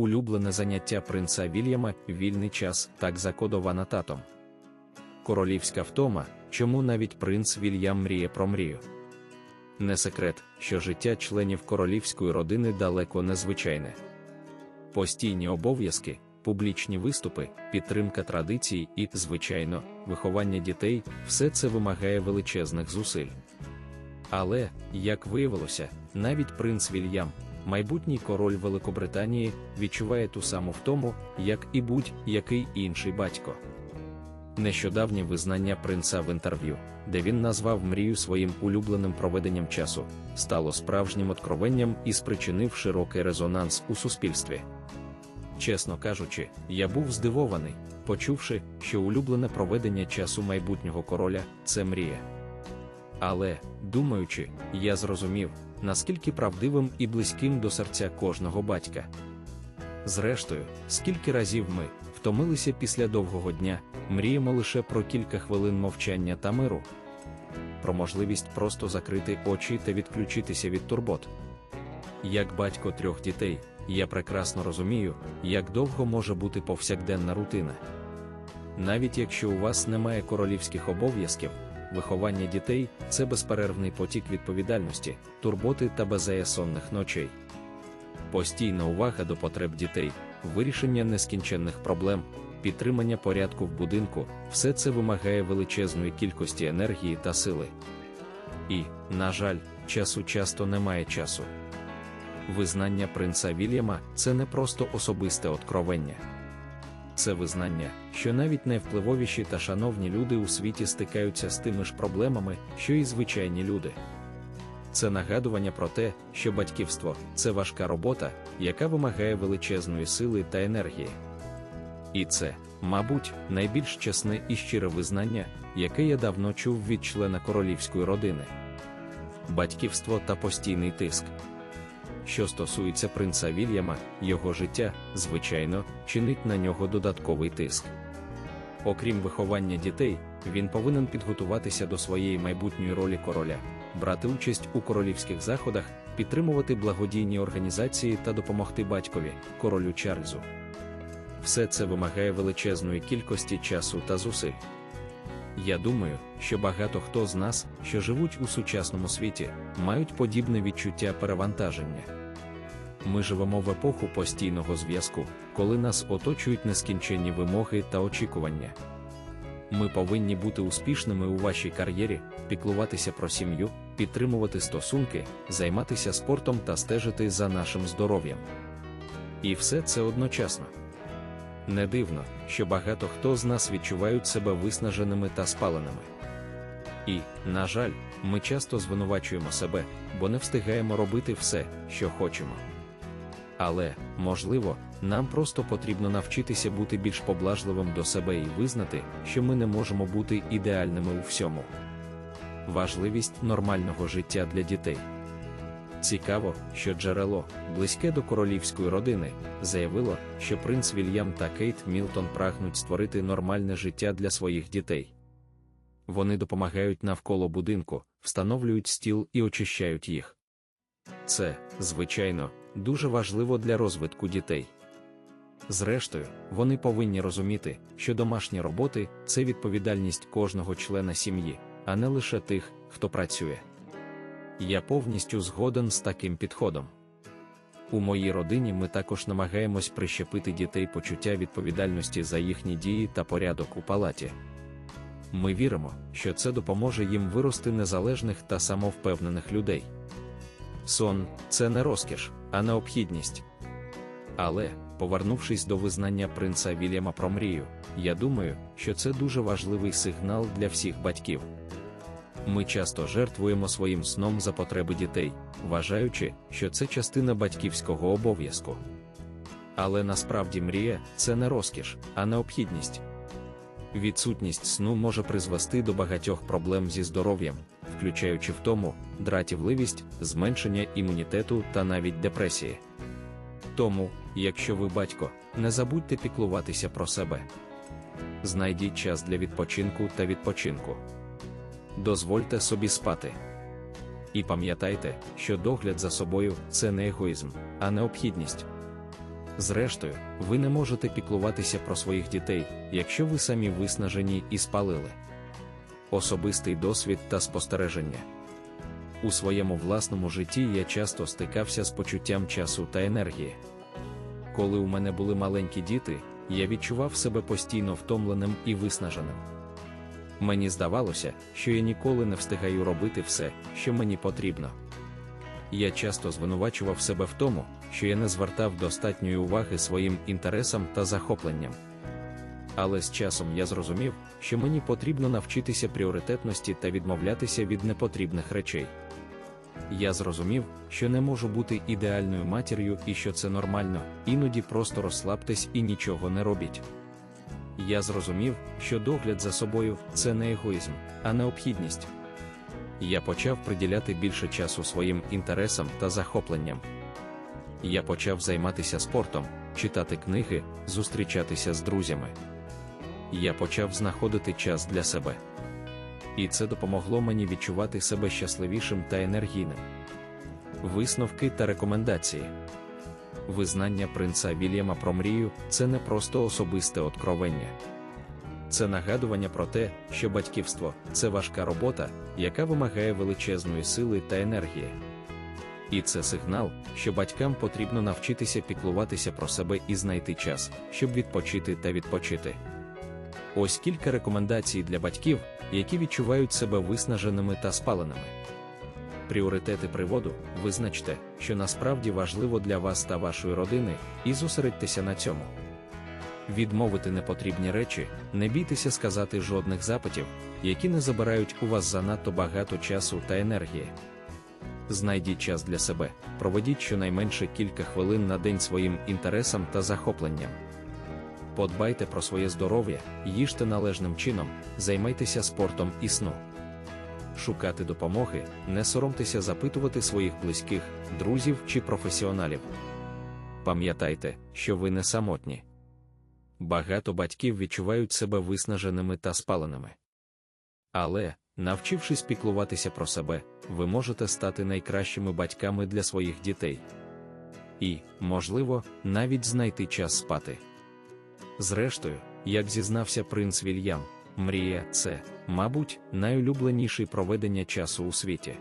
улюблене заняття принца Вільяма вільний час, так закодована татом. Королівська втома, чому навіть принц Вільям мріє про мрію. Не секрет, що життя членів королівської родини далеко незвичайне. Постійні обов'язки, публічні виступи, підтримка традицій і, звичайно, виховання дітей все це вимагає величезних зусиль. Але, як виявилося, навіть принц Вільям, майбутній король Великобританії, відчуває ту саму втому, як і будь-який інший батько. Нещодавнє визнання принца в інтерв'ю, де він назвав мрію своїм улюбленим проведенням часу, стало справжнім откровенням і спричинив широкий резонанс у суспільстві. Чесно кажучи, я був здивований, почувши, що улюблене проведення часу майбутнього короля це мрія. Але, думаючи, я зрозумів, наскільки правдивим і близьким до серця кожного батька. Зрештою, скільки разів ми втомилися після довгого дня, мріємо лише про кілька хвилин мовчання та миру, про можливість просто закрити очі та відключитися від турбот. Як батько трьох дітей, я прекрасно розумію, як довго може бути повсякденна рутина. Навіть якщо у вас немає королівських обов'язків, виховання дітей це безперервний потік відповідальності, турботи та беззаясонних ночей. Постійна увага до потреб дітей, вирішення нескінченних проблем, підтримання порядку в будинку все це вимагає величезної кількості енергії та сили. І, на жаль, часу часто немає часу. Визнання принца Вільяма це не просто особисте откровення. Це визнання, що навіть найвпливовіші та шановні люди у світі стикаються з тими ж проблемами, що і звичайні люди. Це нагадування про те, що батьківство це важка робота, яка вимагає величезної сили та енергії. І це, мабуть, найбільш чесне і щире визнання, яке я давно чув від члена королівської родини. Батьківство та постійний тиск. Що стосується принца Вільяма, його життя, звичайно, чинить на нього додатковий тиск. Окрім виховання дітей, він повинен підготуватися до своєї майбутньої ролі короля, брати участь у королівських заходах, підтримувати благодійні організації та допомогти батькові, королю Чарльзу. Все це вимагає величезної кількості часу та зусиль. Я думаю, що багато хто з нас, що живуть у сучасному світі, мають подібне відчуття перевантаження. Ми живемо в епоху постійного зв'язку, коли нас оточують нескінченні вимоги та очікування. Ми повинні бути успішними у вашій кар'єрі, піклуватися про сім'ю, підтримувати стосунки, займатися спортом та стежити за нашим здоров'ям. І все це одночасно. Не дивно, що багато хто з нас відчувають себе виснаженими та спаленими. І, на жаль, ми часто звинувачуємо себе, бо не встигаємо робити все, що хочемо. Але, можливо, нам просто потрібно навчитися бути більш поблажливим до себе і визнати, що ми не можемо бути ідеальними у всьому. Важливість нормального життя для дітей. Цікаво, що джерело, близьке до королівської родини, заявило, що принц Вільям та Кейт Мілтон прагнуть створити нормальне життя для своїх дітей. Вони допомагають навколо будинку, встановлюють стіл і очищають їх. Це, звичайно, дуже важливо для розвитку дітей. Зрештою, вони повинні розуміти, що домашні роботи це відповідальність кожного члена сім'ї, а не лише тих, хто працює. Я повністю згоден з таким підходом. У моїй родині ми також намагаємось прищепити дітей почуття відповідальності за їхні дії та порядок у палаті. Ми віримо, що це допоможе їм вирости незалежних та самовпевнених людей. Сон це не розкіш, а необхідність. Але, повернувшись до визнання принца Вільяма про мрію, я думаю, що це дуже важливий сигнал для всіх батьків. Ми часто жертвуємо своїм сном за потреби дітей, вважаючи, що це частина батьківського обов'язку. Але насправді мрія це не розкіш, а необхідність. Відсутність сну може призвести до багатьох проблем зі здоров'ям, включаючи втому, дратівливість, зменшення імунітету та навіть депресії. Тому, якщо ви батько, не забудьте піклуватися про себе. Знайдіть час для відпочинку та відпочинку. Дозвольте собі спати. І пам'ятайте, що догляд за собою це не егоїзм, а необхідність. Зрештою, ви не можете піклуватися про своїх дітей, якщо ви самі виснажені і спалили. Особистий досвід та спостереження. У своєму власному житті я часто стикався з почуттям часу та енергії. Коли у мене були маленькі діти, я відчував себе постійно втомленим і виснаженим. Мені здавалося, що я ніколи не встигаю робити все, що мені потрібно. Я часто звинувачував себе в тому, що я не звертав достатньої уваги своїм інтересам та захопленням. Але з часом я зрозумів, що мені потрібно навчитися пріоритетності та відмовлятися від непотрібних речей. Я зрозумів, що не можу бути ідеальною матір'ю і що це нормально, іноді просто розслабтесь і нічого не робіть. Я зрозумів, що догляд за собою це не егоїзм, а необхідність. Я почав приділяти більше часу своїм інтересам та захопленням. Я почав займатися спортом, читати книги, зустрічатися з друзями. Я почав знаходити час для себе. І це допомогло мені відчувати себе щасливішим та енергійним. Висновки та рекомендації. Визнання принца Вільяма про мрію це не просто особисте откровення. Це нагадування про те, що батьківство це важка робота, яка вимагає величезної сили та енергії. І це сигнал, що батькам потрібно навчитися піклуватися про себе і знайти час, щоб відпочити та відпочити. Ось кілька рекомендацій для батьків, які відчувають себе виснаженими та спаленими. Пріоритети приводу визначте, що насправді важливо для вас та вашої родини, і зосередьтеся на цьому. Відмовити непотрібні речі, не бійтеся сказати жодних запитів, які не забирають у вас занадто багато часу та енергії. Знайдіть час для себе, проведіть щонайменше кілька хвилин на день своїм інтересам та захопленням. Подбайте про своє здоров'я, їжте належним чином, займайтеся спортом і сну. Шукати допомоги, не соромтеся запитувати своїх близьких, друзів чи професіоналів. Пам'ятайте, що ви не самотні. Багато батьків відчувають себе виснаженими та спаленими. Але, навчившись піклуватися про себе, ви можете стати найкращими батьками для своїх дітей. І, можливо, навіть знайти час спати. Зрештою, як зізнався принц Вільям, мрія це, мабуть, найулюбленіше проведення часу у світі.